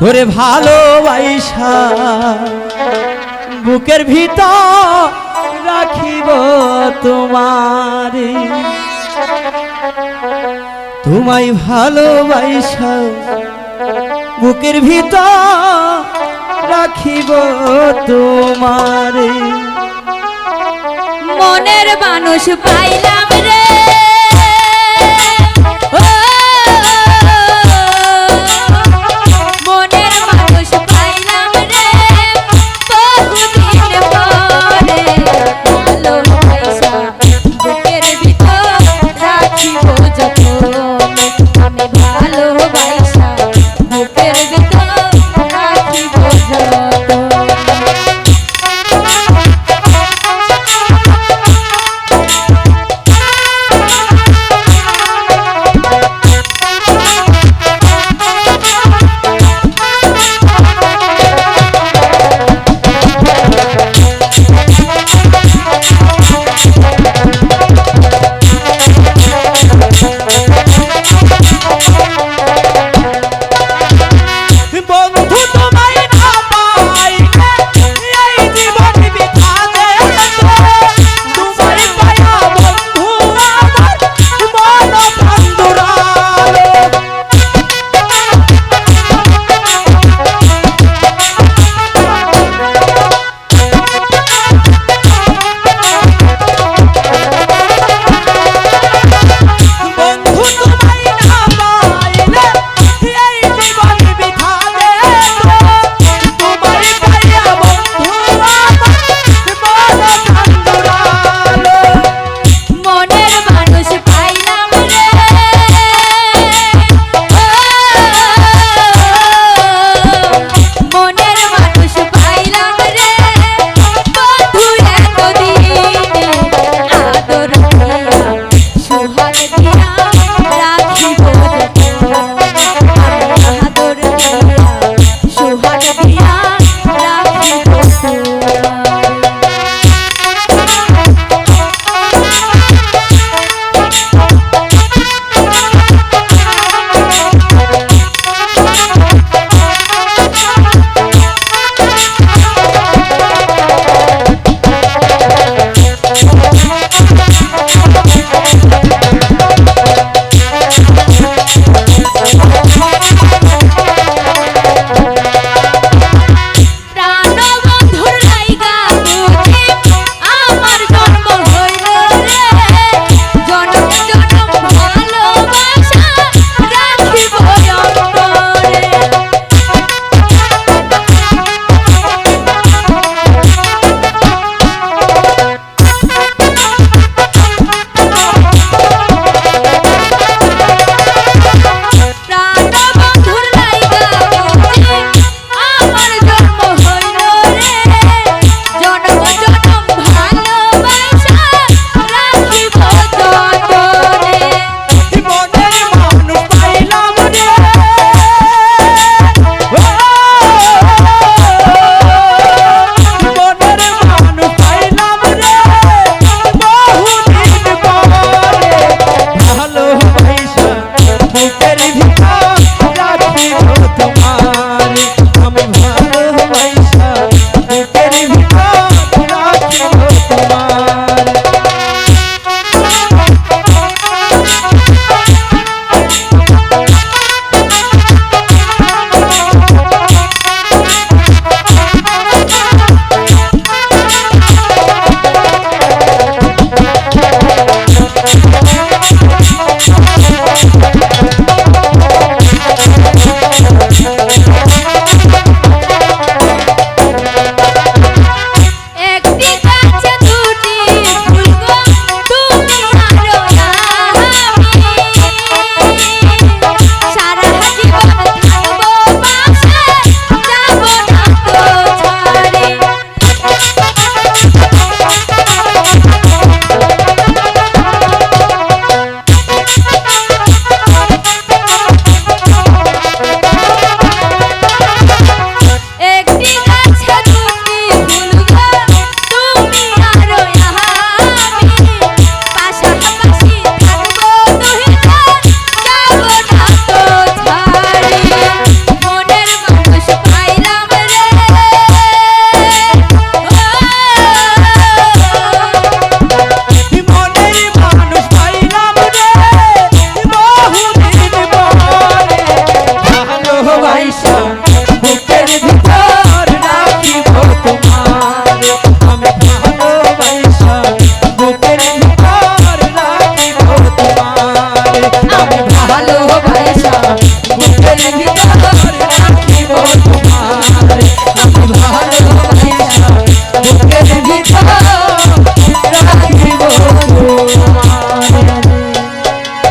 তোরে ভালোবাসা বুকের ভিতর রাখিব তোমারে। তোমায় ভালোবাসা বুকের ভিতর রাখিব তোমারে। মনের মানুষ পাইলাম রে।